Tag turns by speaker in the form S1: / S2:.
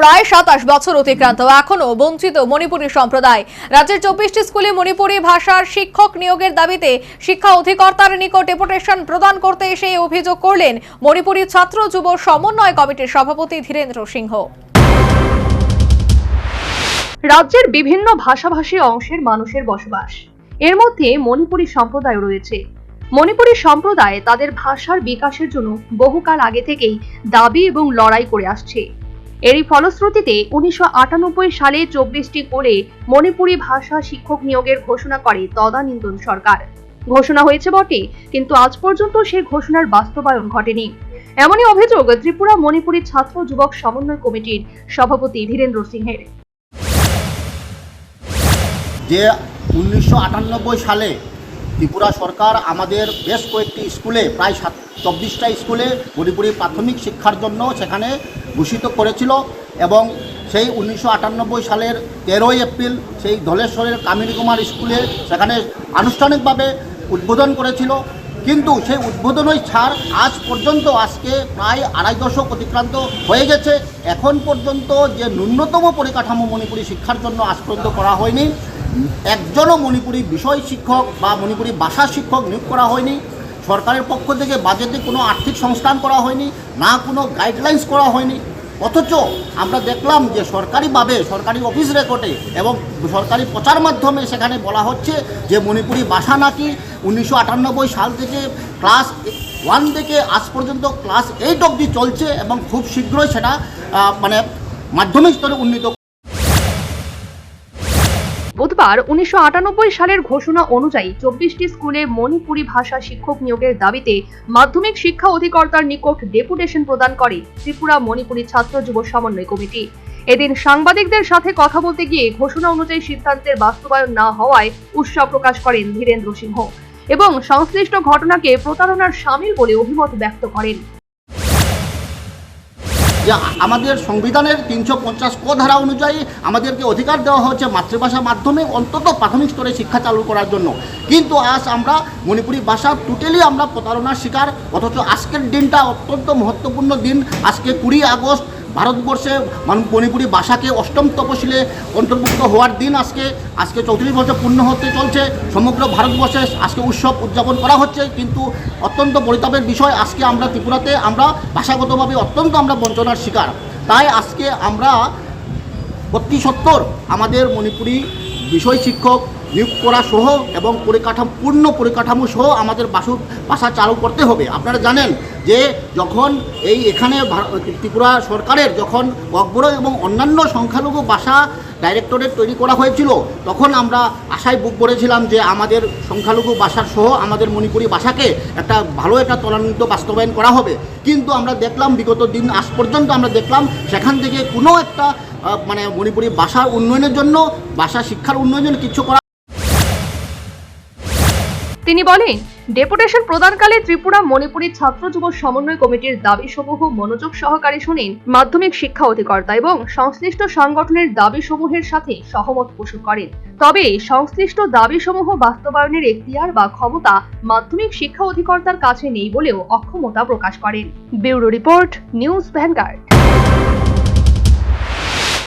S1: প্রায় সাতাশ বছর অতিক্রান্ত। এখনও বঞ্চিত মণিপুরী সম্প্রদায়। রাজ্যের চব্বিশটি স্কুলে মণিপুরী ভাষার শিক্ষক নিয়োগের দাবিতে শিক্ষা অধিকর্তার নিকট ডেপুটেশন প্রদান করতে এসে অভিযোগ করলেন মণিপুরী ছাত্র যুব সমন্বয় কমিটির সভাপতি ধীরেন্দ্র সিংহ।
S2: রাজ্যের বিভিন্ন ভাষাভাষী অংশের মানুষের বসবাস। এর মধ্যে মণিপুরী সম্প্রদায় রয়েছে। মণিপুরী সম্প্রদায় তাদের ভাষার বিকাশের জন্য বহুকাল আগে থেকেই দাবি এবং লড়াই করে আসছে। এরই ফলশ্রুতিতে উনিশশো আটানব্বই সালে চব্বিশটি করে মণিপুরী ভাষা শিক্ষক নিয়োগের ঘোষণা করে তদানীন্তন সরকার। ঘোষণা হয়েছে বটে, কিন্তু আজ পর্যন্ত সেই ঘোষণার বাস্তবায়ন ঘটেনি। এমনই অভিযোগ ত্রিপুরা মণিপুরী ছাত্র যুবক সমন্বয় কমিটির সভাপতি ধীরেন্দ্র সিংহের।
S3: যে উনিশশো আটানব্বই সালে ত্রিপুরা সরকার আমাদের বেশ কয়েকটি স্কুলে, প্রায় সাত, চব্বিশটা স্কুলে মণিপুরি প্রাথমিক শিক্ষার জন্য সেখানে ঘোষিত করেছিল এবং সেই উনিশশো আটানব্বই সালের তেরোই এপ্রিল সেই ধলেশ্বরের কামিনী কুমার স্কুলে সেখানে আনুষ্ঠানিকভাবে উদ্বোধন করেছিল। কিন্তু সেই উদ্বোধনই ছাড় আজ পর্যন্ত, আজকে প্রায় আড়াই দশক অতিক্রান্ত হয়ে গেছে। এখন পর্যন্ত যে ন্যূনতম পরিকাঠামো মণিপুরি শিক্ষার জন্য আজ পর্যন্ত করা হয়নি একজনও মণিপুরি বিষয় শিক্ষক বা মণিপুরি ভাষা শিক্ষক নিয়োগ করা হয়নি। সরকারের পক্ষ থেকে বাজেটে কোনো আর্থিক সংস্থান করা হয়নি, না কোনো গাইডলাইন্স করা হয়নি। অথচ আমরা দেখলাম যে সরকারিভাবে, সরকারি অফিস রেকর্ডে এবং সরকারি প্রচার মাধ্যমে সেখানে বলা হচ্ছে যে মণিপুরি ভাষা নাকি উনিশশো আটানব্বই সাল থেকে ক্লাস ওয়ান থেকে আজ পর্যন্ত ক্লাস এইট অবধি চলছে এবং খুব শীঘ্রই সেটা মানে মাধ্যমিক স্তরে উন্নীত
S2: বুধবার উনিশশো আটানব্বই সালের ঘোষণা অনুযায়ী চব্বিশটি স্কুলে মণিপুরি ভাষা শিক্ষক নিয়োগের দাবিতে মাধ্যমিক শিক্ষা অধিকর্তার নিকট ডেপুটেশন প্রদান করে ত্রিপুরা মণিপুরি ছাত্র যুব সমন্বয় কমিটি। এদিন সাংবাদিকদের সাথে কথা বলতে গিয়ে ঘোষণা অনুযায়ী সিদ্ধান্তের বাস্তবায়ন না হওয়ায় উৎসাহ প্রকাশ করেন ধীরেন্দ্র সিংহ এবং সংশ্লিষ্ট ঘটনাকে প্রতারণার সামিল বলে অভিমত ব্যক্ত করেন।
S3: যে আমাদের সংবিধানের তিনশো পঞ্চাশ ক ধারা অনুযায়ী আমাদেরকে অধিকার দেওয়া হচ্ছে মাতৃভাষার মাধ্যমে, অন্তত প্রাথমিক স্তরে শিক্ষা চালু করার জন্য। কিন্তু আজ আমরা মণিপুরি ভাষা টোটালি আমরা প্রতারণার শিকার, অথচ আজকের দিনটা অত্যন্ত মহত্বপূর্ণ দিন। আজকে কুড়ি আগস্ট ভারতবর্ষে মণিপুরি ভাষাকে অষ্টম তপশিলে অন্তর্ভুক্ত হওয়ার দিন আজকে আজকে চৌত্রিশ বছর পূর্ণ হতে চলছে। সমগ্র ভারতবর্ষে আজকে উৎসব উদযাপন করা হচ্ছে, কিন্তু অত্যন্ত পরিতাপের বিষয় আজকে আমরা ত্রিপুরাতে, আমরা ভাষাগতভাবে অত্যন্ত আমরা বঞ্চনার শিকার। তাই আজকে আমরা অতি সত্তর আমাদের মণিপুরি বিষয় শিক্ষক নিয়োগ করা সহ এবং পরিকাঠামো, পূর্ণ পরিকাঠামো সহ আমাদের বাসু ভাষা চালু করতে হবে। আপনারা জানেন যে যখন এই এখানে ত্রিপুরা সরকারের যখন অকবর এবং অন্যান্য সংখ্যালঘু ভাষা ডাইরেক্টরেট তৈরি করা হয়েছিল, তখন আমরা আশায় বুক করেছিলাম যে আমাদের সংখ্যালঘু ভাষার সহ আমাদের মণিপুরি ভাষাকে একটা ভালো একটা ত্বরান্বিত বাস্তবায়ন করা হবে। কিন্তু আমরা দেখলাম, বিগত দিন আজ পর্যন্ত আমরা দেখলাম, সেখান থেকে কোনো একটা মানে মণিপুরি ভাষার উন্নয়নের জন্য ভাষা শিক্ষার উন্নয়নের কিছু করা
S2: তিনি বলেন ডেপুটেশন প্রদানকালে ত্রিপুরা, মণিপুরী ছাত্র যুব সমন্বয় কমিটির দাবিসমূহ মনোযোগ সহকারে শুনেন মাধ্যমিক শিক্ষা অধিকর্তা এবং সংশ্লিষ্ট সংগঠনের দাবিসমূহের সাথে সহমত পোষণ করেন। তবে সংশ্লিষ্ট দাবিসমূহ বাস্তবায়নের এখতিয়ার বা ক্ষমতা মাধ্যমিক শিক্ষা অধিকর্তার কাছে নেই বলেও অক্ষমতা প্রকাশ করেন। Bureau report, news Vanguard.